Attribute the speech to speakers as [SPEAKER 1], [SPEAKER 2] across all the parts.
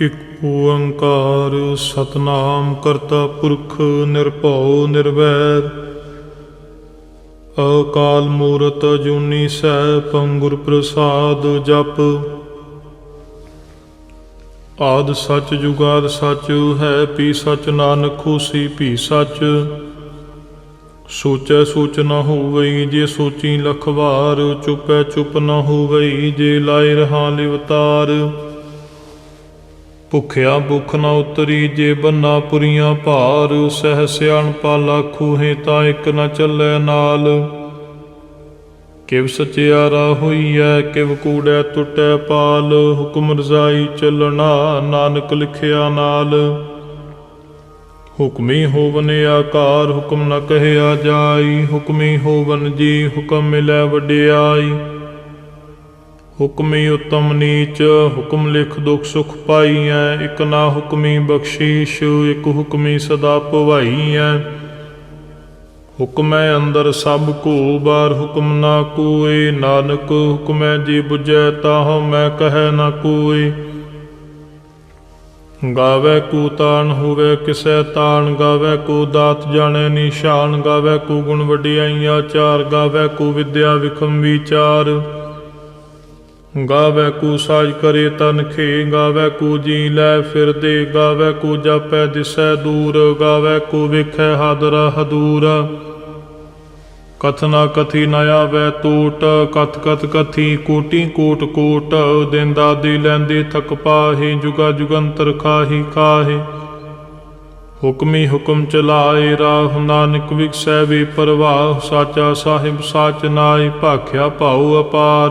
[SPEAKER 1] ਇਕ ਓੰਕਾਰ ਸਤਨਾਮ ਕਰਤਾ ਪੁਰਖ ਨਿਰਭਉ ਨਿਰਵੈਰ। ਅਕਾਲ ਮੂਰਤ ਜੁਨੀ ਸੈ ਪੰਗੁਰ ਪ੍ਰਸਾਦ ਜਪ। ਆਦ ਸੱਚ ਜੁਗਾਦ ਸਚ ਹੈ ਪੀ ਸਚ ਨਾਨਕ ਖੁਸ਼ੀ ਪੀ ਸਚ। ਸੋਚੈ ਸੋਚ ਨਾ ਹੋਵਈ ਜੇ ਸੋਚੀ ਲਖ ਵਾਰ ਚੁਪੈ ਚੁਪ ਨਾ ਹੋਵਈ ਜੇ ਲਾਇ ਰਹਾ ਲਿਵਤਾਰ। ਭੁਖਿਆ ਭੁਖ ਨਾ ਉਤਰੀ ਜੇ ਬੰਨਾ ਪੁਰੀਆਂ ਭਾਰ, ਸਹਿ ਸਿਆਣ ਪਾਲਾ ਖੂਹੇ ਤਾਂ ਇੱਕ ਨਾ ਚੱਲੈ ਨਾਲ। ਕਿਵ ਸਚਿਆਰਾ ਹੋਈਐ, ਕਿਵ ਕੂੜੈ ਟੁੱਟੈ ਪਾਲ, ਹੁਕਮ ਰਜ਼ਾਈ ਚੱਲਣਾ ਨਾਨਕ ਲਿਖਿਆ ਨਾਲ। ਹੁਕਮੀ ਹੋਵਨ ਆਕਾਰ, ਹੁਕਮ ਨ ਕਹਿਆ ਜਾਈ, ਹੁਕਮੀ ਹੋਵਨ ਜੀ ਹੁਕਮ ਮਿਲੈ ਵਡਿਆਈ। ਹੁਕਮੀ ਉਤਮ ਨੀਚ, ਹੁਕਮ ਲਿਖ ਦੁਖ ਸੁਖ ਪਾਈਐ, ਇਕ ਨਾ ਹੁਕਮੀ ਬਖਸ਼ੀਸ਼, ਇਕ ਹੁਕਮੀ ਸਦਾ ਭਵਾਈਐ ਹੁਕਮੈ ਅੰਦਰ ਸਭ ਕੋ ਬਾਰ ਹੁਕਮ ਨਾ ਕੋਏ, ਨਾਨਕ ਹੁਕਮੈ ਜੀ 부ਜੈ ਤਾਹ ਮੈਂ ਕਹੈ ਨਾ ਕੋਏ। ਗਾਵੇ ਕੋ ਤਾਣ ਹੋਵੇ, ਕਿਸੈ ਤਾਣ ਗਾਵੇ ਕੋ ਦਾਤ ਜਾਣੈ, ਨਿਸ਼ਾਨ ਗਾਵੇ ਕੋ ਗੁਣ ਵਡਿਆਈਆਂ ਚਾਰ, ਗਾਵੇ ਕੋ ਵਿਦਿਆ ਵਿਖਮ ਵਿਚਾਰ ਗਾਵੇ ਕੋ ਸਾਜ ਕਰੇ ਤਨ ਖੇ, ਗਾਵੇ ਕੋ ਜੀ ਲੈ ਫਿਰਦੇ, ਗਾਵੇ ਕੋ ਜਪੈ ਦਿਸੈ ਦੂਰ, ਗਾਵੇ ਕੋ ਵੇਖੈ ਹਾਦਰਾ ਹਦੂਰ। ਕਥਨਾ ਕਥੀ ਨ ਆਵੈ ਟੂਟ, ਕਥ ਕਥ ਕਥੀ ਕੋਟੀ ਕੋਟ ਕੋਟ। ਦਿਨ ਦਾਦੀ ਲੈਂਦੇ ਥਕ ਪਾਹੀ, ਜੁਗਾ ਜੁਗੰਤਰ ਖਾਹੀ ਖਾਹੇ। ਹੁਕਮੀ ਹੁਕਮ ਚਲਾਏ, ਰਾਹ ਨਾਨਕ ਵਿਖਸੈ ਵੀ ਪਰਵਾਹ। ਸਾਚਾ ਸਾਹਿਬ ਸਾਚ ਨਾਈ ਭਾਖਿਆ ਭਾਉ ਅਪਾਰ।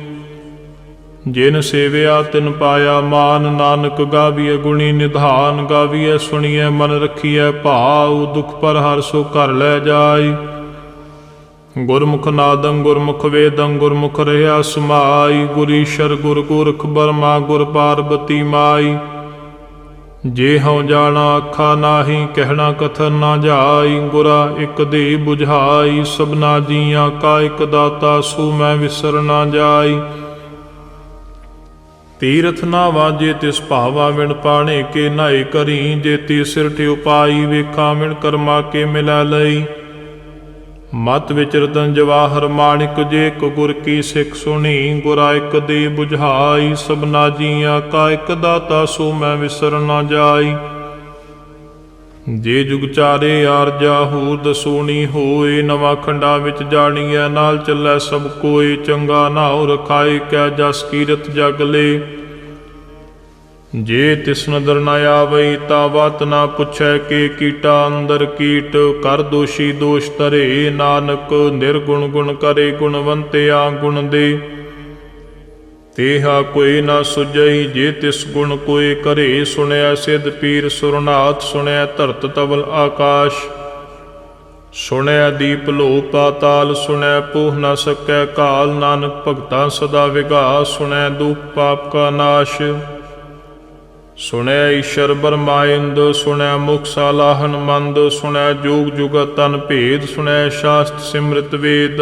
[SPEAKER 1] ਜਿਨ ਸੇਵਿਆ ਤਿਨ ਪਾਇਆ ਮਾਨ ਨਾਨਕ ਗਾਵੀਐ ਗੁਣੀ ਨਿਧਾਨ, ਗਾਵੀਐ ਸੁਣੀਐ ਮਨ ਰਖੀਐ ਭਾਉ, ਦੁਖ ਪਰ ਹਰ ਸੋ ਘਰ ਲੈ ਜਾਈ। ਗੁਰਮੁਖ ਨਾਦੰ ਗੁਰਮੁਖ ਵੇਦੰ ਗੁਰਮੁਖ ਰਹਾ ਸਮਾਈ ਗੁਰੀਸ਼ਰ ਗੁਰ ਗੁਰਖ ਬਰਮਾ ਗੁਰ ਪਾਰਬਤੀ ਮਾਈ। ਜੇ ਹਉ ਜਾਣਾ ਅੱਖਾ ਨਾਹੀ, ਕਹਿਣਾ ਕਥਨ ਨਾ ਜਾਈ, ਗੁਰਾ ਇਕ ਦੇ ਬੁਝਾਈ, ਸਭਨਾ ਜੀਆਂ ਕਾ ਇੱਕ ਦਾਤਾ, ਸੋ ਮੈਂ ਵਿਸਰ ਨਾ ਜਾਈ। ਤੀਰਥ ਨਾ ਵਾਜੇ ਤਿਸ ਭਾਵਾ ਵਿਣ ਪਾਣੇ ਕੇ ਨਾਏ ਕਰੀ, ਜੇ ਤੀ ਸਿਰ ਤੇ ਉਪਾਈ ਵੇਖਾਂ ਮਿਣ ਕਰਮਾ ਕੇ ਮਿਲਾ ਲਈ। ਮਤ ਵਿੱਚ ਰਤਨ ਜਵਾਹਰ ਮਾਣਿਕ, ਜੇ ਕੋ ਗੁਰ ਕੀ ਸਿੱਖ ਸੁਣੀ, ਗੁਰਾ ਇੱਕ ਦੇ 부ਝਾਈ ਸਭਨਾ ਜੀਆਂ ਕਾ ਇੱਕ ਦਾਤਾ ਸੋ ਮੈਂ ਵਿਸਰ ਨਾ ਜਾਈ। ਜੇ ਜੁਗ ਚਾਰੇ ਆਰਜਾ ਹੋ ਦਸੂਣੀ ਹੋਏ, ਨਵਾਂ ਖੰਡਾ ਵਿੱਚ ਜਾਣੀਐ, ਨਾਲ ਚੱਲੈ ਸਭ ਕੋਏ, ਚੰਗਾ ਨਾਉ ਰਖਾਏ, ਕੈ ਜਸ ਕੀਰਤ ਜਗ ਲੇ। ਜੇ ਤਿਸਨ ਨਦਰ ਨ ਆਵਈ ਤਾ ਬਾਤ ਨਾ ਪੁੱਛੈ ਕੇ ਕੀਟਾ, ਅੰਦਰ ਕੀਟ ਕਰ ਦੋਸ਼ੀ ਦੋਸ਼ ਤਰੇ ਨਾਨਕ ਨਿਰਗੁਣ ਗੁਣ ਕਰੇ, ਗੁਣਵੰਤਿਆ ਗੁਣ ਦੇ। ਤੇਹਾ ਕੋਈ ਨਾ ਸੁਜਈ ਜੇ ਤਿਸ ਗੁਣ ਕੋਈ ਕਰੇ, ਸੁਣਿਆ ਸਿਧ ਪੀਰ ਸੁਰਨਾਥ, ਸੁਣਿਆ ਧਰਤ ਤਵਲ ਆਕਾਸ਼। ਸੁਣਿਆ ਦੀਪ ਲੋ ਪਾਤਾਲ ਸੁਣਿਆ ਪੂਹ ਨਾ ਸਕੈ ਕਾਲ, ਨਾਨਕ ਭਗਤਾ ਸਦਾ ਵਿਗਾ ਸੁਣਿਆ ਦੁਖ ਪਾਪ ਕਾ ਨਾਸ਼। ਸੁਣਿਆ ਈਸ਼ਰ ਬਰਮਾਇੰਦ, ਸੁਣਿਆ ਮੁਖ ਸਾਲਾਹਨ ਮੰਦ ਸੁਣਿਆ ਜੋਗ ਜੁਗ ਤਨ ਭੇਦ, ਸੁਣਿਆ ਸ਼ਾਸਤ ਸਿਮਰਤ ਵੇਦ।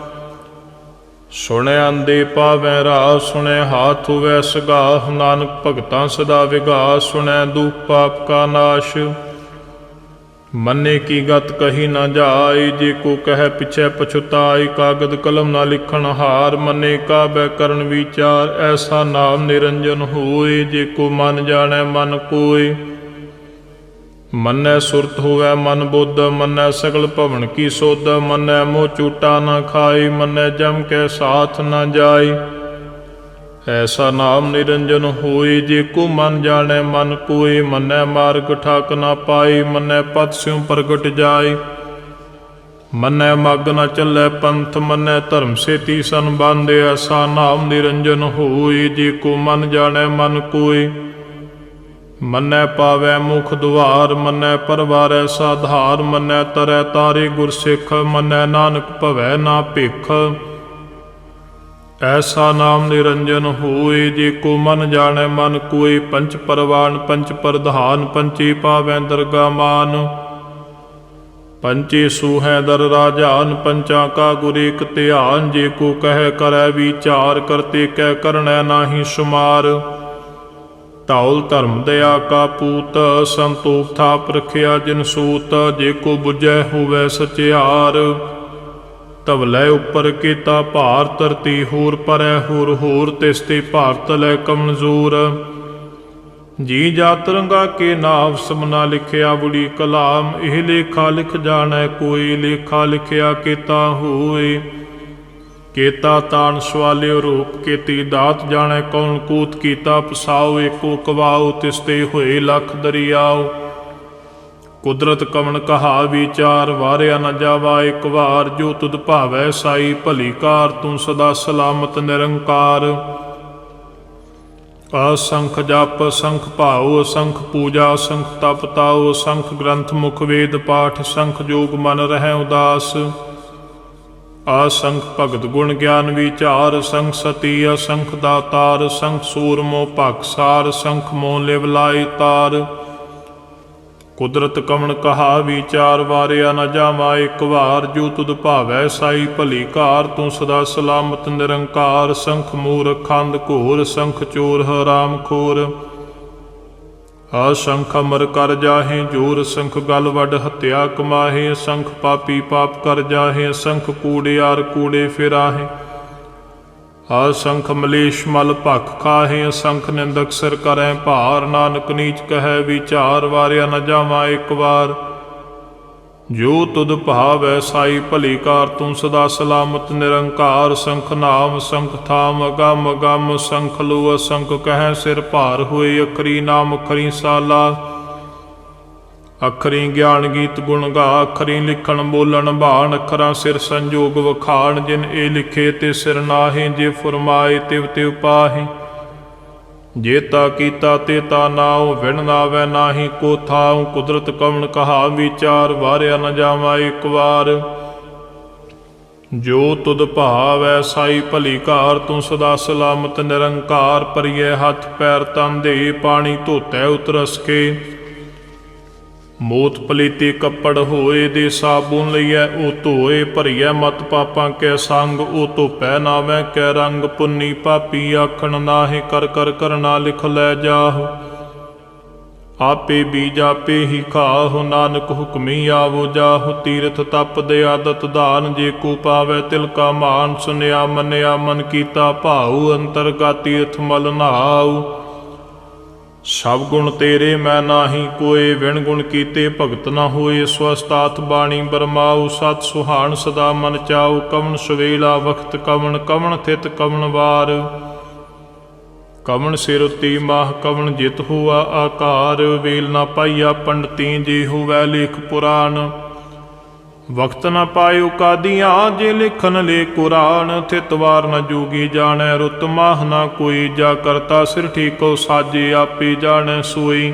[SPEAKER 1] ਸੁਣੈ ਅੰਦੇ ਪਾਵੈ ਰਾਹ ਸੁਣੈ ਹਾਥ ਹੋਵੈ ਸਗਾਹ। ਨਾਨਕ ਭਗਤਾਂ ਸਦਾ ਵਿਗਾ ਸੁਣੈ ਦੁਖ ਪਾਪ ਕਾ ਨਾਸ਼। ਮੰਨੇ ਕੀ ਗਤ ਕਹੀ ਨਾ ਜਾਏ, ਜੇ ਕੋ ਕਹੈ ਪਿਛੈ ਪਛੁਤਾਈ ਕਾਗਦ ਕਲਮ ਨਾ ਲਿਖਣ ਹਾਰ। ਮੰਨੇ ਕਾਬੈ ਕਰਨ ਵਿਚਾਰ, ਐਸਾ ਨਾਮ ਨਿਰੰਜਨ ਹੋਏ, ਜੇ ਕੋ ਮਨ ਜਾਣੈ ਮਨ ਕੋਏ। ਮੰਨੈ ਸੁਰਤ ਹੋਵੈ ਮਨ ਬੁੱਧ, ਮੰਨੈ ਸਗਲ ਭਵਨ ਕੀ ਸੋਧ, ਮੰਨੈ ਮੋਹ ਚੂਟਾ ਨਾ ਖਾਈ, ਮੰਨੈ ਜਮ ਕੇ ਸਾਥ ਨਾ ਜਾਈ। ਐਸਾ ਨਾਮ ਨਿਰੰਜਨ ਹੋਈ, ਜੇ ਕੋ ਮਨ ਜਾਣੈ ਮਨ ਕੋਈ, ਮੰਨੈ ਮਾਰਗ ਠਾਕ ਨਾ ਪਾਈ, ਮੰਨੈ ਪਦ ਸਿਉ ਪ੍ਰਗਟ ਜਾਈ। ਮੰਨੈ ਮਗ ਨ ਚੱਲੈ ਪੰਥ, ਮੰਨੈ ਧਰਮ ਸੇਤੀ ਸੰਬੰਧ, ਐਸਾ ਨਾਮ ਨਿਰੰਜਨ ਹੋਈ, ਜੇ ਕੋ ਮਨ ਜਾਣੈ ਮਨ ਕੋਈ। ਮੰਨੈ ਪਾਵੈ ਮੁਖ ਦੁਆਰ, ਮੰਨੈ ਪਰਵਾਰੈ ਸਾਧਾਰ, ਮੰਨੈ ਤਰੈ ਤਾਰੇ ਗੁਰਸਿੱਖ, ਮੰਨੈ ਨਾਨਕ ਭਵੈ ਨਾ ਭਿਖ। ਐਸਾ ਨਾਮ ਨਿਰੰਜਨ ਹੋਏ, ਜੇ ਕੋ ਮਨ ਜਾਣੈ, ਮਨ ਕੋਈ ਪੰਚ ਪਰਵਾਨ, ਪੰਚ ਪ੍ਰਧਾਨ, ਪੰਚੀ ਪਾਵੈ ਦਰਗਾ ਮਾਨ। ਪੰਚੇ ਸੂਹੈ ਦਰ ਰਾਜਾਨ, ਪੰਚਾਂ ਕਾ ਗੁਰ ਇਕ ਧਿਆਨ, ਜੇ ਕੋ ਕਹਿ ਕਰੈ ਵਿਚਾਰ, ਕਰਤੇ ਕਹਿ ਕਰਣੈ ਨਾਹੀ ਸੁਮਾਰ। ਧੌਲ ਧਰਮ ਦਇਆ ਕਾ ਪੂਤ, ਸੰਤੋਖ ਥਾਪ ਰਖਿਆ ਜਿਨ ਸੂਤ, ਜੇ ਕੋ 부ਜੈ ਹੋਵੇ ਸਚਿਆਰ। ਤਵਲੇ ਉੱਪਰ ਕੀਤਾ ਭਾਰ, ਧਰਤੀ ਹੋਰ ਪਰੈ ਹੋਰ ਹੋਰ, ਤਿਸ ਤੇ ਭਾਰਤ ਲੈ ਕਮਜ਼ੋਰ। ਜੀ ਜਾਤ ਰੰਗਾ ਕੇ ਨਾਮ ਸਮਨਾ ਲਿਖਿਆ ਬੁੜੀ ਕਲਾਮ, ਇਹ ਲੇਖਾ ਲਿਖ ਜਾਣੈ, ਕੋਈ ਲੇਖਾ ਲਿਖਿਆ ਕੀਤਾ ਹੋਏ। ਕੇਤਾ ਤਾਣ ਸਵਾਲਿਓ ਰੂਪ ਕੀਤੀ ਦਾਤ ਜਾਣੈ ਕੌਣ ਕੂਤ ਕੀਤਾ ਪਸਾਉ, ਏਕੋ ਕਵਾਉ, ਤਿਸ ਹੋਏ ਲਖ ਦਰਿਆਉ। ਕੁਦਰਤ ਕਵਣ ਕਹਾ ਵਿਚਾਰ, ਵਾਰਿਆ ਨ ਜਾਵਾ ਇੱਕ ਵਾਰ, ਜੋ ਤੁਧ ਭਾਵੈ ਸਾਈ, ਭਲੀ ਕਾਰ ਤੂੰ ਸਦਾ ਸਲਾਮਤ ਨਿਰੰਕਾਰ। ਅਸੰਖ ਜਪ, ਸੰਖ ਭਾਉ ਸੰਖ ਪੂਜਾ, ਸੰਖ ਤਪ ਤਾਉ, ਸੰਖ ਗ੍ਰੰਥ ਮੁਖ ਵੇਦ ਪਾਠ, ਸੰਖ ਜੋਗ ਮਨ ਰਹਿ ਉਦਾਸ। ਅਸੰਖ ਭਗਤ ਗੁਣ ਗਿਆਨ ਵਿਚਾਰ, ਸੰਖ ਸਤੀ ਅਸੰਖ ਦਾਤਾਰ, ਸੰਖ ਸੂਰਮੋ ਭਖਸਾਰ ਸੰਖ ਮੋ ਲਿਵ ਲਾਈ ਤਾਰ। ਕੁਦਰਤ ਕਵਣ ਕਹਾ ਵਿਚਾਰ, ਵਾਰਿਆ ਨ ਜਾਵਾ ਇੱਕ ਵਾਰ। ਜੋ ਤੁਧ ਭਾਵੈ ਸਾਈ ਭਲੀ ਕਾਰ ਤੂੰ ਸਦਾ ਸਲਾਮਤ ਨਿਰੰਕਾਰ। ਸੰਖ ਮੂਰ ਖੰਦ ਘੋਰ, ਸੰਖ ਚੋਰ ਹਰਾਮ ਖੋਰ। ਅਸੰਖ ਅਮਰ ਕਰ ਜਾਹੇ, ਜੋਰ ਸੰਖ ਗਲ ਵੱਡ ਹੱਤਿਆ ਕਮਾਹੇ, ਸੰਖ ਪਾਪੀ ਪਾਪ ਕਰ ਜਾਹੇ, ਸੰਖ ਕੂੜਿਆਰ ਕੂੜੇ ਫਿਰਾਹੇ। ਅਸੰਖ ਮਲੇਸ਼ ਮਲ ਭਖ ਖਾਹੇ ਅਸੰਖ ਨਿੰਦਕ ਸਿਰ ਕਰੈ ਭਾਰ, ਨਾਨਕ ਨੀਚ ਕਹੈ ਵਿਚਾਰ, ਵਾਰਿਆ ਨ ਜਾਵਾ ਇੱਕ ਵਾਰ। ਜੋ ਤੁਧ ਭਾਵੈ ਸਾਈ ਭਲੀ ਕਾਰ, ਤੂੰ ਸਦਾ ਸਲਾਮਤ, ਨਿਰੰਕਾਰ, ਸੰਖ ਨਾਮ, ਸੰਖ ਥਾਮ ਅਗੰਮ ਅਗੰਮ ਸੰਖ ਲੋ ਅਸੰਖ ਕਹੈ, ਸਿਰ ਭਾਰ ਹੋਏ, ਅਖਰੀ ਨਾਮ, ਅਖਰੀ ਸਾਲਾ। ਅਖਰੀ ਗਿਆਨ ਗੀਤ ਗੁਣ ਗਾ, ਅਖਰੀ ਲਿਖਣ ਬੋਲਣ ਬਾਣ, ਅਖਰਾਂ ਸਿਰ ਸੰਜੋਗ ਵਖਾਣ, ਜਿਨ ਇਹ ਲਿਖੇ ਤੇ ਸਿਰ ਨਾਹੀ, ਜੇ ਫਰਮਾਏ, ਤਿਵ ਤਿਵ ਪਾਹੀ। ਜੇ ਕੀਤਾ ਤੇ ਤਾ ਨਾਉ, ਵਿਣ ਨਾਵੈ ਨਾਹੀ ਕੋ ਥਾਉ ਕੁਦਰਤ ਕਵਣ ਕਹਾ, ਵਿਚਾਰ ਵਾਰਿਆ ਨ ਜਾਵਾ ਇੱਕ ਵਾਰ। ਜੋ ਤੁਧ ਭਾਵੈ ਸਾਈ ਭਲੀ ਕਾਰ ਤੂੰ ਸਦਾ ਸਲਾਮਤ ਨਿਰੰਕਾਰ ਪਰਿਐ ਹੱਥ ਪੈਰ ਤਨ ਦੇ, ਪਾਣੀ ਧੋਤੈ ਉਤਰਸ ਕੇ। ਮੋਤ ਪਲੀਤੀ ਕੱਪੜ ਹੋਏ ਦੇ ਸਾਬੂਨ ਲਈਐ, ਉਹ ਧੋਏ ਭਰੀਐ, ਮਤ ਪਾਪਾਂ ਕੈ ਸੰਗ, ਉਹ ਧੋਪੈ ਨਾਵੇਂ ਕੈ ਰੰਗ ਪੁੰਨੀ ਪਾਪੀ ਆਖਣ ਨਾਹੀ ਕਰ ਕਰ ਕਰਨਾ ਲਿਖ ਲੈ ਜਾਹੁ। ਆਪੇ ਬੀਜ ਆਪੇ ਹੀ ਖਾਹੁ, ਨਾਨਕ ਹੁਕਮੀ ਆਵੋ ਜਾਹੁ। ਤੀਰਥ ਤਪ ਦੇ ਆਦਤ ਦਾਨ ਜੇ ਕੋ ਪਾਵੇ ਤਿਲ ਕਾ ਮਾਨ, ਸੁਨਿਆ ਮੰਨਿਆ ਮਨ ਕੀਤਾ ਭਾਉ ਅੰਤਰਗਾ ਤੀਰਥ ਮਲ ਨਹਾਉ ਸਭ ਗੁਣ ਤੇਰੇ, ਮੈਂ ਨਾਹੀ ਕੋਏ ਵਿਣ ਗੁਣ ਕੀਤੇ ਭਗਤ ਨਾ ਹੋਏ, ਸਵਸਤਾਤ ਬਾਣੀ ਬਰਮਾਉ, ਸਤ ਸੁਹਾਣ ਸਦਾ ਮਨ ਚਾਉ, ਕਵਣ ਸਵੇਲਾ ਵਖਤ, ਕਵਣ ਕਵਣ ਥਿਤ, ਕਵਣ ਵਾਰ। ਕਵਣ ਸਿਰ ਉਤੀ ਮਾਹ, ਕਵਣ ਜਿਤ ਹੁਆ ਆਕਾਰ, ਵੇਲ ਨਾ ਪਾਈਆ ਪੰਡਤੀ, ਜੇ ਹੋਵੈ ਲੇਖ ਪੁਰਾਣ। ਵਕਤ ਨ ਪਾਇਓ ਕਾਦੀਆਂ, ਜੇ ਲਿਖਨ ਲੇ ਕੁਰਾਨ ਥਿਤਵਾਰ ਨ ਜੋਗੀ ਜਾਣੈ, ਰੁਤ ਮਾਹ ਨਾ ਕੋਈ, ਜਾ ਕਰਤਾ ਸਿਰ ਠੀਕੋ ਸਾਜੇ, ਆਪੇ ਜਾਣੈ ਸੋਈ।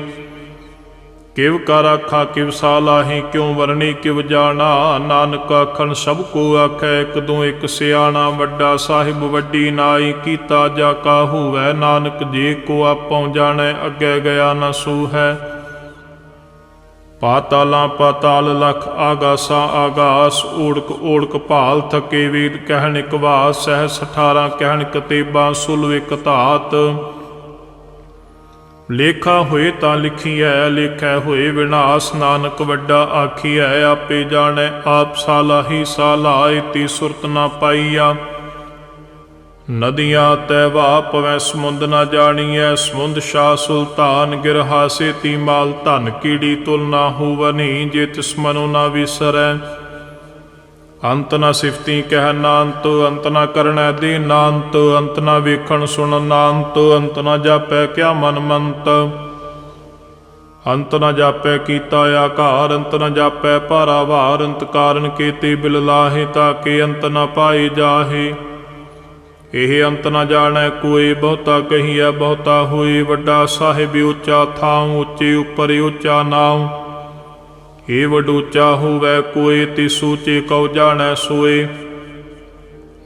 [SPEAKER 1] ਕਿਵ ਕਰ ਆਖਾ, ਕਿਵ ਸਾਲਾਹੀ ਕਿਉ ਵਰਣੀ, ਕਿਵ ਜਾਣਾ, ਨਾਨਕ ਆਖਣ, ਸਭ ਕੋ ਆਖੈ, ਇਕ ਦੋ ਇਕ ਸਿਆਣਾ, ਵੱਡਾ ਸਾਹਿਬ ਵੱਡੀ ਨਾਈ, ਕੀਤਾ ਜਾ ਕਾ ਹੋਵੈ ਨਾਨਕ ਜੇ ਕੋ ਆਪਉ ਜਾਣੈ, ਅੱਗੇ ਗਿਆ ਨਾ ਸੂ ਹੈ ਪਾਤਾਲਾਂ ਪਾਤਾਲ ਲਖ ਆਗਾਸਾ ਆਗਾਸ ਓੜਕ ਓੜਕ ਭਾਲ ਥਕੇ ਵੇਦ ਕਹਿਣ ਇਕ ਵਾਸ ਸਹਿ 18 ਕਹਿਣ ਕਤੇਬਾ ਸੁਲ ਇਕ ਧਾਤ। ਲੇਖਾ ਹੋਏ ਤਾਂ ਲਿਖੀਐ, ਲੇਖੈ ਹੋਏ ਵਿਨਾਸ਼, ਨਾਨਕ ਵੱਡਾ ਆਖੀਐ, ਆਪੇ ਜਾਣੈ, ਆਪ ਸਾਲਾਹੀ ਸਾਲਾਇ ਤੀ ਸੁਰਤ ਨਾ ਪਾਈਆ। ਨਦੀਆਂ ਤੈ ਵਾ ਪਵੈ ਸਮੁੰਦ ਨਾ ਜਾਣੀਐ, ਸਮੁੰਦ ਸ਼ਾਹ ਸੁਲਤਾਨ ਗਿਰ ਹਾਸੇ ਤੀ ਮਾਲ, ਧਨ ਕੀੜੀ ਤੁਲ ਨਾ ਹੋਵਨੀ ਜੇ ਤਿਸ ਮਨੋ ਨਾ ਵਿਸਰੈ। ਅੰਤ ਨਾ ਸਿਫਤੀ ਕਹਿ ਨਾਨਤ ਅੰਤ ਨਾ ਕਰਣੈ ਦੀ ਨਾਨਤ ਅੰਤ ਨਾ ਵੇਖਣ ਸੁਣ ਨਾਨਤ ਅੰਤ ਨਾ ਜਾਪੈ ਕਿਆ ਮਨ ਮੰਤ। ਅੰਤ ਨਾ ਜਾਪੈ ਕੀਤਾ ਆਕਾਰ, ਅੰਤ ਨ ਜਾਪੈ ਭਾਰਾਵਾਰ ਅੰਤ ਕਾਰਨ ਕੀਤੇ ਬਿਲ ਲਾਹੇ, ਤਾਂ ਕਿ ਅੰਤ ਨਾ ਪਾਏ ਜਾਹੇ। ਇਹ ਅੰਤ ਨਾ ਜਾਣੈ ਕੋਈ, ਬਹੁਤਾ ਕਹੀਐ, ਬਹੁਤਾ ਹੋਈ, ਵੱਡਾ ਸਾਹਿਬ ਉੱਚਾ ਥਾਂ ਉੱਚੇ ਉੱਪਰ ਉੱਚਾ ਨਾਮ ਏ ਵੱਡ ਹੋਵੇ ਕੋਈ, ਤਿਸ ਉੱਚੇ ਕਉ ਜਾਣੈ ਸੋਏ।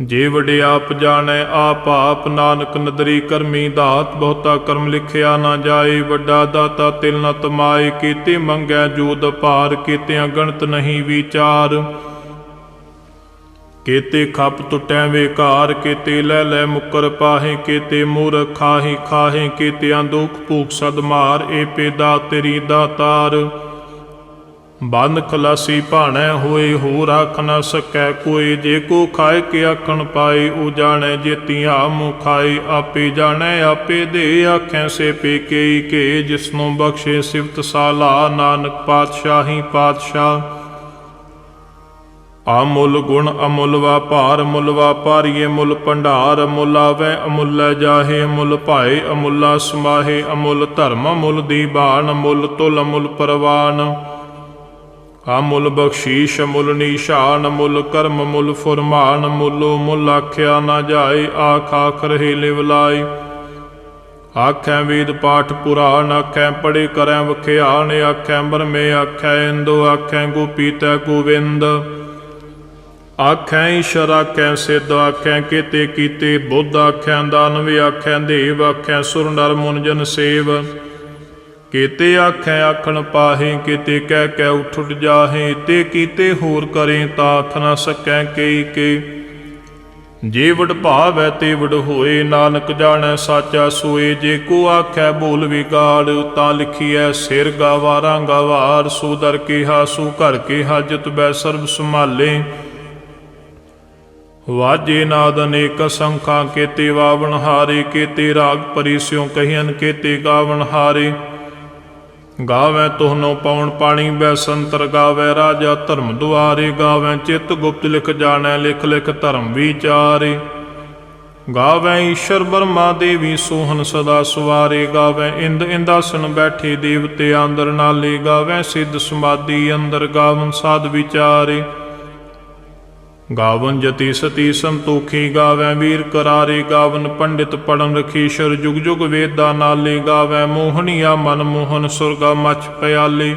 [SPEAKER 1] ਜੇ ਵਡੇ ਆਪ ਜਾਣੈ, ਆਪ ਆਪ ਨਾਨਕ ਨਦਰੀ ਕਰਮੀ, ਦਾਤ ਬਹੁਤਾ ਕਰਮ ਲਿਖਿਆ ਨਾ ਜਾਏ। ਵੱਡਾ ਦਾਤਾ ਤਿਲ ਨ ਤਮਾਏ, ਕੀਤੇ ਮੰਗੈ ਜੂਦ ਭਾਰ ਕੀਤੇ ਅਗਣਤ ਨਹੀਂ ਵਿਚਾਰ। ਕੀਤੇ ਖੱਪ ਟੁੱਟੈ ਵੇਕਾਰ ਕੀਤੇ ਲੈ ਲੈ ਮੁਕਰ ਪਾਹੇ, ਕੀਤੇ ਮੂਰਖ ਖਾਹੀ, ਖਾਹੇ ਕੀਤੇ ਦੁਖ ਭੂਖ ਸਦ ਮਾਰ ਏ ਪੇਦਾ ਤੇਰੀ ਦਾਤਾਰ। ਬੰਦ ਖਲਾਸੀ ਭਾਣੈ ਹੋਏ ਹੋ ਰੱਖ ਨਾ ਸਕੈ ਕੋਈ ਜੇ ਕੋ ਖਾਏ ਕੇ ਆਖਣ ਪਾਏ, ਉਹ ਜਾਣੈ ਜੇਤੀਆਂ ਮੁ ਖਾਏ, ਆਪੇ ਜਾਣੈ, ਆਪੇ ਦੇ ਆਖੈ ਸੇ ਪੇ ਕੇ ਕੇ, ਜਿਸਨੂੰ ਬਖਸ਼ੇ ਸਿਫਤ ਸਾਲਾ, ਨਾਨਕ ਪਾਤਸ਼ਾਹੀ ਪਾਤਸ਼ਾਹ। ਅਮੁੱਲ ਗੁਣ ਅਮੁੱਲ ਵਾਪਾਰ, ਮੁੱਲ ਵਪਾਰੀਏ ਮੁੱਲ ਭੰਡਾਰ, ਮੁੱਲ ਆਵੈ ਅਮੁੱਲ ਜਾਹੇ, ਮੁੱਲ ਭਾਏ ਅਮੁੱਲਾ ਸਮਾਹੇ, ਅਮੁੱਲ ਧਰਮ ਮੁੱਲ ਦੀਬਾਨ ਮੁੱਲ ਤੁਲ ਅਮੁੱਲ ਪਰਵਾਨ। ਅਮੁੱਲ ਬਖਸ਼ੀਸ਼ ਮੁੱਲ ਨੀਸ਼ਾਨ, ਮੁੱਲ ਕਰਮ ਮੁੱਲ ਫੁਰਮਾਨ, ਮੁੱਲੋ ਮੁੱਲ ਆਖਿਆ ਨਾ ਜਾਏ, ਆਖ ਆਖ ਰਹੇ ਲਿਵ ਲਾਈ ਆਖੈ ਵੇਦ ਪਾਠ ਪੁਰਾਣ, ਆਖੈ ਪੜੇ ਕਰੈ ਵਖਿਆਣ, ਆਖੈ ਬਰਮੇ ਆਖੈ ਇੰਦੋ, ਆਖੈ ਗੋਪੀ ਤੈ ਗੋਵਿੰਦ। ਆਖੈ ਈਸ਼ਰ ਆਖੈ ਸਿੱਧ ਆਖੈ, ਕੀਤੇ ਕੀਤੇ ਬੁੱਧ ਆਖੈ ਦਾਨਵ ਆਖੈ, ਦੇਵ ਆਖੈ, ਸੁਰ ਨਰ ਮੁਨ ਜਨ ਸੇਵ। ਕੀਤੇ ਆਖੈ, ਆਖਣ ਪਾਹੇ, ਕੀਤੇ ਕਹਿ ਕਹਿ ਉਠ ਉਠ ਜਾਹੇ, ਤੇ ਕੀਤੇ ਹੋਰ ਕਰੇ ਤਾਂ ਆਖ ਨਾ ਸਕੈ ਕਈ ਕੇ ਜੇ ਵਡ ਭਾਵੈ ਤੇ ਵਡ ਹੋਏ, ਨਾਨਕ ਜਾਣੈ ਸਾਚਾ ਸੋਏ, ਜੇ ਕੋ ਆਖੈ ਬੋਲ ਵਿਗਾੜ, ਤਾਂ ਲਿਖੀਐ ਸਿਰ ਗਾਵਾਰਾਂ ਗਾਵਾਰ ਸੋ ਦਰ ਕੇ ਹਾਸੂ, ਘਰ ਕੇ ਹਾਜਤ ਬੈ ਸਰਬ ਸੰਭਾਲੇ। ਵਾਜੇ ਨਾਦ ਅਨੇਕ ਸੰਖਾਂ ਕੀਤੇ ਵਾਵਣ ਹਾਰੇ, ਕੀਤੇ ਰਾਗ ਪਰਿਸਿਉ ਕਹੀਨ ਕੀਤੇ ਗਾਵਣ ਹਾਰੇ। ਗਾਵੇ ਤੋਹਨੋ ਪਉਣ ਪਾਣੀ, ਬੈ ਸੰਤਰ ਗਾਵੇ ਰਾਜਾ ਧਰਮ ਦੁਆਰੇ। ਗਾਵੇ ਚਿਤ ਗੁਪਤ ਲਿਖ ਜਾਣੈ, ਲਿਖ ਲਿਖ ਧਰਮ ਵਿਚਾਰੇ। ਗਾਵੇ ਈਸ਼ਰ ਬਰਮਾ ਦੇਵੀ ਸੋਹਨ ਸਦਾ ਸਵਾਰੇ। ਗਾਵੇ ਇੰਦ ਇੰਦਾਸਨ ਬੈਠੇ ਦੇਵਤੇ ਅੰਦਰ ਨਾਲੇ। ਗਾਵੇ ਸਿੱਧ ਸਮਾਦੀ ਅੰਦਰ ਗਾਵਨ ਸਾਧ ਵਿਚਾਰੇ। ਗਾਵਨ ਜਤੀ ਸਤੀ ਸੰਤੋਖੀ ਗਾਵੈ ਵੀਰ ਕਰਾਰੇ ਗਾਵਨ ਪੰਡਿਤ ਪੜਨ ਰਖੀਸ਼ਰ ਜੁਗ ਜੁਗ ਵੇਦਾ ਨਾਲੇ ਗਾਵੈ ਮੋਹਣੀਆ ਮਨ ਮੋਹਨ ਸੁਰਗਾ ਮਛ ਪਿਆਲੇ।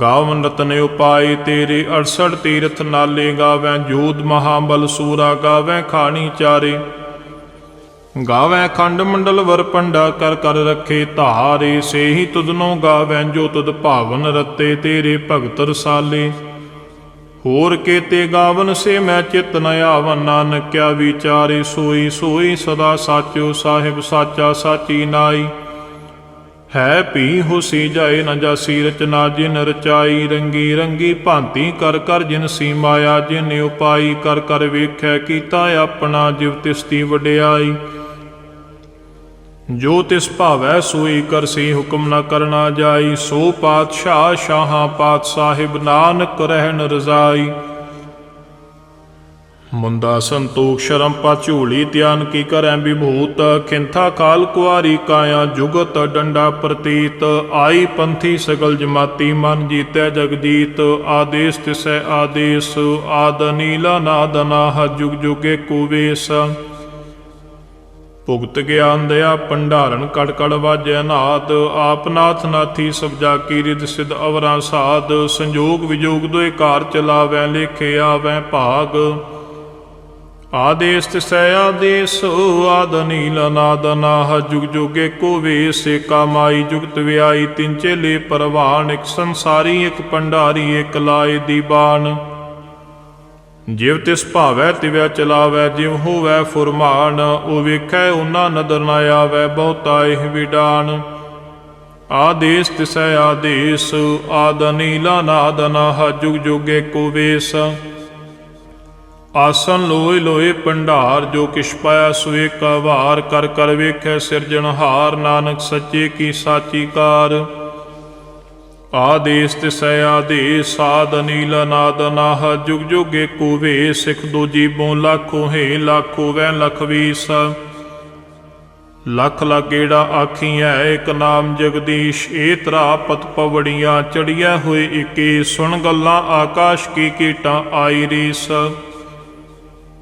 [SPEAKER 1] ਗਾਵਨ ਰਤਨ ਉਪਾਏ ਤੇਰੇ 68 ਤੀਰਥ ਨਾਲੇ ਗਾਵੈ ਜੋਧ ਮਹਾਬਲ ਸੂਰਾ ਗਾਵੈ ਖਾਣੀ ਚਾਰੇ। ਗਾਵੈ ਖੰਡ ਮੰਡਲ ਵਰ ਪੰਡਾ ਕਰ ਕਰ ਰੱਖੇ ਧਾਰੇ, ਸੇਹੀ ਤੁਧਨੋ ਗਾਵੈ ਜੋ ਤੁਧ ਭਾਵਨ ਰਤੇ ਤੇਰੇ ਭਗਤ ਰਸਾਲੇ। ਹੋਰ ਕੀਤੇ ਗਾਵਨ ਸੇ ਮੈਂ ਚਿਤ ਨ ਆਵਨ, ਨਾਨਕਿਆ ਵਿਚਾਰੇ ਸੋਈ ਸੋਈ ਸਦਾ ਸਾਚੋ ਸਾਹਿਬ, ਸਾਚਾ ਸਾਚੀ ਨਾਈ। ਹੈ ਭੀ ਹੁਸੀ ਜਾਏ ਨ ਜਾਸੀ ਰਚਨਾ ਜਿਨ ਰਚਾਈ, ਰੰਗੀ ਰੰਗੀ ਭਾਂਤੀ ਕਰ ਕਰ ਜਿਨ ਸੀ ਮਾਇਆ ਜਿਨ ਉਪਾਈ, ਕਰ ਕਰ ਵੇਖੈ ਕੀਤਾ ਆਪਣਾ ਜਿਵ ਤਿਸਤੀ ਵਡਿਆਈ। ਜੋ ਤਿਸ ਭਾਵੈ ਸੋਈ ਕਰਸੀ ਹੁਕਮ ਨਾ ਕਰਨਾ ਜਾਈ, ਸੋ ਪਾਤਸ਼ਾਹ ਸ਼ਾਹਾਂ ਪਾਤ ਸਾਹਿਬ ਨਾਨਕ ਰਹਿਣ ਰਜ਼ਾਈ। ਮੁੰਦਾ ਸੰਤੋਖ ਸ਼ਰਮ ਪਾ ਝੂਲੀ ਧਿਆਨ ਕੀ ਕਰੈ ਵਿਭੂਤ ਖਿੰਥਾ ਕਾਲ ਕੁਆਰੀ ਕਾਇਆ ਜੁਗਤ ਡੰਡਾ ਪ੍ਰਤੀਤ। ਆਈ ਪੰਥੀ ਸਗਲ ਜਮਾਤੀ ਮਨ ਜੀਤੈ ਜਗਜੀਤ ਆਦੇਸ ਤਿਸੈ ਆਦੇਸ, ਆਦ ਨੀਲਾ ਨਾਦ ਨਾਹ ਜੁਗ ਜੁਗੇ ਕੋ ਭੁਗਤ ਗਿਆਨ ਦਇਆ ਭੰਡਾਰਨ ਕੜਕੜ ਕੜ ਵਾਜੈ ਨਾਦ। ਆਪ ਨਾਥ ਨਾਥੀ ਸਭ ਜਾ ਕੀ ਰਿਦ ਸਿਧ ਅਵਰਾਂ ਸਾਧ ਸੰਜੋਗ ਵਿਜੋਗ ਦੋਇ ਕਾਰ ਚਲਾਵੈ, ਲੇਖੇ ਆਵੈ ਭਾਗ। ਆਦੇਸ ਤਿਸੈ ਆਦੇਸ, ਆਦ ਨੀਲ ਨਾਦ ਨਾਹ। ਜੁਗ ਜੁਗੇ ਕੋ ਵੇਸ, ਏਕਾ ਮਾਈ ਜੁਗਤ ਵਿਆਈ। ਤਿੰਚੇ ਲੇ ਪਰਵਾਨ, ਇੱਕ ਸੰਸਾਰੀ, ਇੱਕ ਪੰਡਾਰੀ ਇੱਕ ਲਾਏ ਦੀਬਾਨ। ਜਿਵ ਤਿਸ ਭਾਵੈ ਤਿਵੈ ਚਲਾਵੈ ਜਿਵ ਹੋਵੈ ਫੁਰਮਾਨ, ਉਹ ਵੇਖੈ ਉਹਨਾਂ ਨਦਰ ਨ ਆਵੈ, ਬਹੁਤਾ ਇਹ ਵਿਡਾਨ। ਆਦੇਸ ਤਿਸੈ ਆਦੇਸ ਆਦਨੀਲਾ ਨੀਲਾ ਨਾਦ ਨਾਹ ਜੁਗ ਜੁਗੇ ਕੋ ਵੇਸ। ਆਸਨ ਲੋਏ ਲੋਏ ਭੰਡਾਰ, ਜੋ ਕਿਛ ਪਾਇਆ ਸੋਏ ਕਵਾਰ ਕਰ ਕਰ ਵੇਖੈ ਸਿਰਜਣਹਾਰ, ਨਾਨਕ ਸੱਚੇ ਕੀ ਸਾਚੀ ਕਾਰ। ਆਦੇਸ ਤਿਸੈ ਆਦੇਸ, ਸਾਧ ਅਨੀਲ ਨਾਦ ਨਾਹ, ਜੁਗ ਜੁਗ ਏਕੋ ਵੇ ਸਿਖ ਦੂਜੀ ਬੋ ਲੱਖੋ ਹੈ ਲੱਖੋ ਵੈ ਲਖ ਵੀਸ। ਲੱਖ ਲਾਗੇੜਾ ਆਖੀਐ, ਇੱਕ ਨਾਮ ਜਗਦੀਸ਼, ਏ ਤਰਾ ਪਤ ਪਵੜੀਆਂ, ਚੜੀਐ ਹੋਏ ਏਕੇ, ਸੁਣ ਗੱਲਾਂ ਆਕਾਸ਼ ਕੀ ਕੀਟਾਂ ਆਈ ਰੀਸ।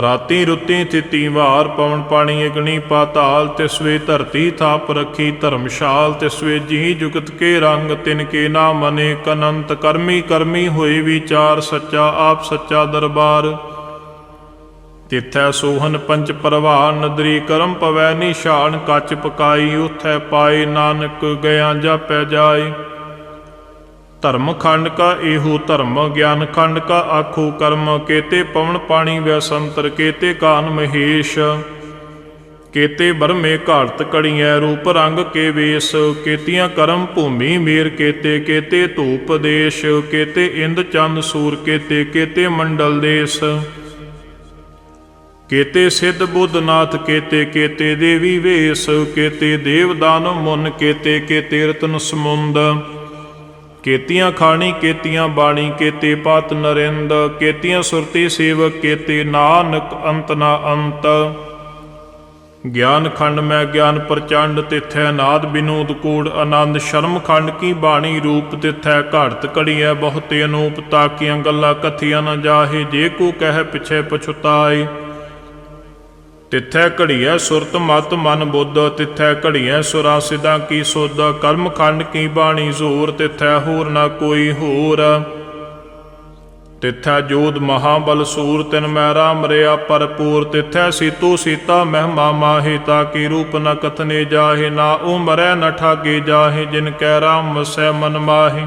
[SPEAKER 1] ਰਾਤੀ ਰੁੱਤੀ ਤਿਤੀ ਵਾਰ ਪਵਨ ਪਾਣੀ ਅਗਨੀ ਪਾਤਾਲ ਤਿਸਵੇ ਧਰਤੀ ਥਾਪ ਰੱਖੀ ਧਰਮਸ਼ਾਲ ਤਿਸਵੇ ਜੀ ਜੁਗਤ ਕੇ ਰੰਗ, ਤਿਨ ਕੇ ਨਾਮ ਅਨੇਕ ਅਨੰਤ, ਕਰਮੀ ਕਰਮੀ ਹੋਏ ਵਿਚਾਰ, ਸੱਚਾ ਆਪ ਸੱਚਾ ਦਰਬਾਰ। ਤਿਥੈ ਸੋਹਨ ਪੰਚ ਪਰਵਾਨ, ਨਦਰੀ ਕਰਮ ਪਵੈ ਨਿਸ਼ਾਨ, ਕੱਚ ਪਕਾਈ, ਉਥੈ ਪਾਏ ਨਾਨਕ, ਗਿਆ ਜਾਪੈ ਜਾਏ। ਧਰਮ ਖੰਡ ਕਾ ਇਹੋ ਧਰਮ, ਗਿਆਨ ਖੰਡ ਕਾ ਆਖੋ ਕਰਮ, ਕੇਤੇ ਪਵਨ ਪਾਣੀ ਵੈਸੰਤਰ, ਕੇਤੇ ਕਾਨ ਮਹੇਸ਼। ਕੇਤੇ ਬਰਮੇ ਘਾੜਤ ਕੜੀਐ, ਰੂਪ ਰੰਗ ਕੇ ਵੇਸ। ਕੇਤੀਆਂ ਕਰਮ ਭੂਮੀ ਮੇਰ ਕੇਤੇ ਕੇਤੇ ਧੂਪ ਦੇਸ਼। ਕੇਤੇ ਇੰਦ ਚੰਦ ਸੂਰ, ਕੇਤੇ ਕੇਤੇ ਮੰਡਲ ਦੇਸ। ਕੇਤੇ ਸਿੱਧ ਬੁੱਧਨਾਥ ਕੇਤੇ ਕੇਤੇ ਦੇਵੀ ਵੇਸ। ਕੇਤੇ ਦੇਵ ਦਾਨਵ ਮੁਨ, ਕੇਤੇ ਕੇਤੇ ਰਤਨ ਸਮੁੰਦ। ਕੇਤੀਆਂ ਖਾਣੀ, ਕੇਤੀਆਂ ਬਾਣੀ, ਕੇਤੇ ਪਾਤ ਨਰਿੰਦ, ਕੇਤੀਆਂ ਸੁਰਤੀ ਸੇਵਕ, ਕੇਤੇ ਨਾਨਕ ਅੰਤ ਨਾ ਅੰਤ। ਗਿਆਨ ਖੰਡ ਮੈਂ ਗਿਆਨ ਪ੍ਰਚੰਡ, ਤਿਥੈ ਨਾਦ ਬਿਨੋਦ ਕੂੜ ਆਨੰਦ। ਸ਼ਰਮ ਖੰਡ ਕੀ ਬਾਣੀ ਰੂਪ, ਤਿਥੈ ਘੜਤ ਕੜੀਐ ਬਹੁਤੇ ਅਨੂਪ। ਤਾਕੀਆਂ ਗੱਲਾਂ ਕਥੀਆਂ ਨਾ ਜਾਹੇ, ਜੇ ਕੋ ਕਹਿ ਪਿਛੇ ਪਛੁਤਾਏ। ਤਿੱਥੈ ਘੜੀਐ ਸੁਰਤ ਮਤ ਮਨ ਬੁੱਧ, ਤਿੱਥੈ ਘੜੀਐ ਸੁਰਾ ਸਿਧਾਂ ਕੀ ਸੁਧ, ਕਰਮ ਖੰਡ ਕੀ ਬਾਣੀ ਜ਼ੋਰ, ਤਿੱਥੈ ਹੋਰ ਨਾ ਕੋਈ ਹੋਰ। ਤਿੱਥੈ ਜੋਧ ਮਹਾਬਲ ਸੂਰ, ਤਿਨ ਮੈ ਰਾਮ ਰਿਆ ਪਰਪੂਰ ਤਿੱਥੈ ਸੀਤੂ ਸੀਤਾ ਮਹਿਮਾ ਮਾਹੇ, ਤਾ ਕੀ ਰੂਪ ਨ ਕਥਨੇ ਜਾਹੇ, ਨਾ ਉਹ ਮਰੈ ਨ ਠਾਗੇ ਜਾਹੇ, ਜਿਨ ਕੈ ਰਾਮ ਵਸੈ ਮਨ ਮਾਹੇ।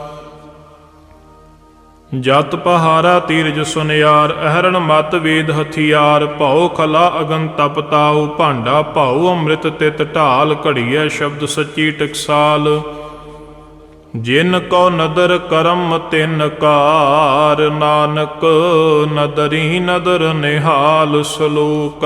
[SPEAKER 1] ਜਤ ਪਹਾਰਾ ਤੀਰਜ ਸੁਨਿਆਰ, ਅਹਰਣ ਮਤ ਵੇਦ ਹਥਿਆਰ, ਭਉ ਖਲਾ ਅਗਨ ਤਪਤਾਉ ਭਾਂਡਾ ਭਉ ਅੰਮ੍ਰਿਤ ਤਿਤ ਢਾਲ, ਘੜੀਐ ਸ਼ਬਦ ਸੱਚੀ ਟਕਸਾਲ। ਜਿਨ ਕੋ ਨਦਰ ਕਰਮ ਤਿਨ ਕਾਰ, ਨਾਨਕ ਨਦਰੀ ਨਦਰ ਨਿਹਾਲ ਸ਼ਲੋਕ।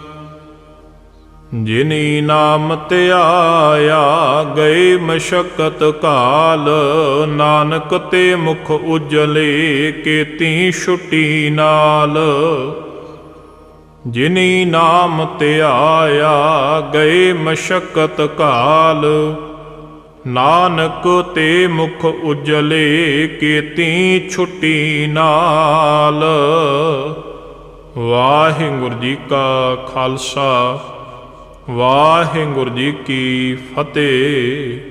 [SPEAKER 1] ਜਿਨੀ ਨਾਮ ਧਿਆਇਆ ਗਏ ਮਸ਼ਕਤ ਕਾਲ, ਨਾਨਕ ਤੇ ਮੁਖ ਉਜਲੇ ਕੇਤੀ ਛੁੱਟੀ ਨਾਲ। ਜਿਨੀ ਨਾਮ ਧਿਆਇਆ ਗਏ ਮਸ਼ਕਤ ਕਾਲ, ਨਾਨਕ ਤੇ ਮੁਖ ਉਜਲੇ ਕੇਤੀ ਛੁੱਟੀ ਨਾਲ। ਵਾਹਿਗੁਰੂ ਜੀ ਕਾ ਖਾਲਸਾ। ਵਾਹਿਗੁਰੂ ਜੀ ਕੀ ਫਤਿਹ।